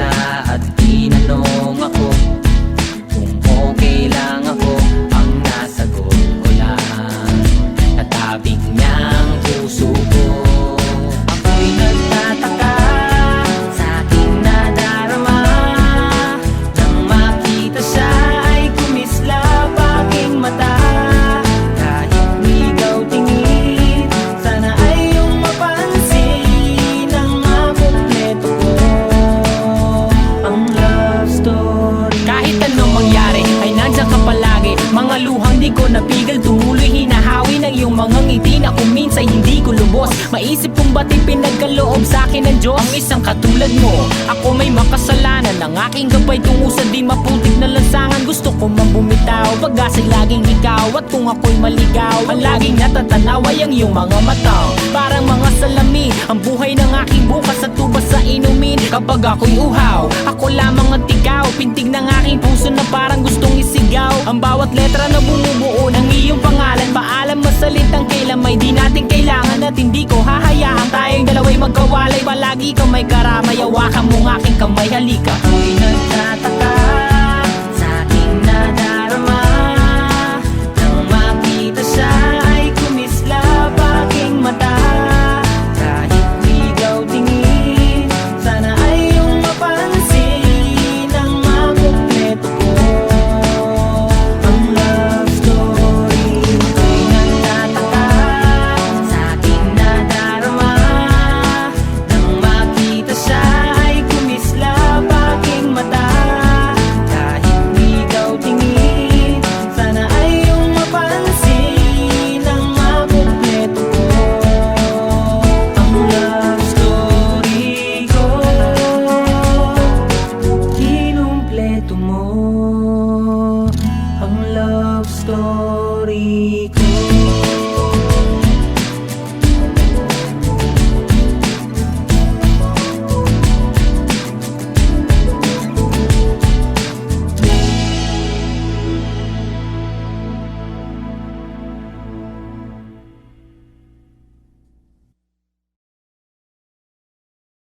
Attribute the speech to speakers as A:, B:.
A: siya at tinanong ako maisip kung ba't pinagkaloob sa akin ng Diyos? Ang isang katulad mo Ako may makasalanan. Ang aking gabay tungo sa di maputik na lansangan. Gusto ko man bumitaw Pag-asa'y laging ikaw. At kung ako'y maligaw Ang laging natatanaw ang iyong mga mata. Parang mga salamin Ang buhay ng aking bukas at tubas sa inumin. Kapag ako'y uhaw Ako lamang ang tigaw Pintig ng aking puso na parang gustong isigaw. Ang bawat letra na bumubuo ng iyong pangalan. Paalam masalitang kailan may di natin kailangan At magkawalay Palagi ka may karamay Hawakan mo ng aking kamay halika. Ako'y nagtataka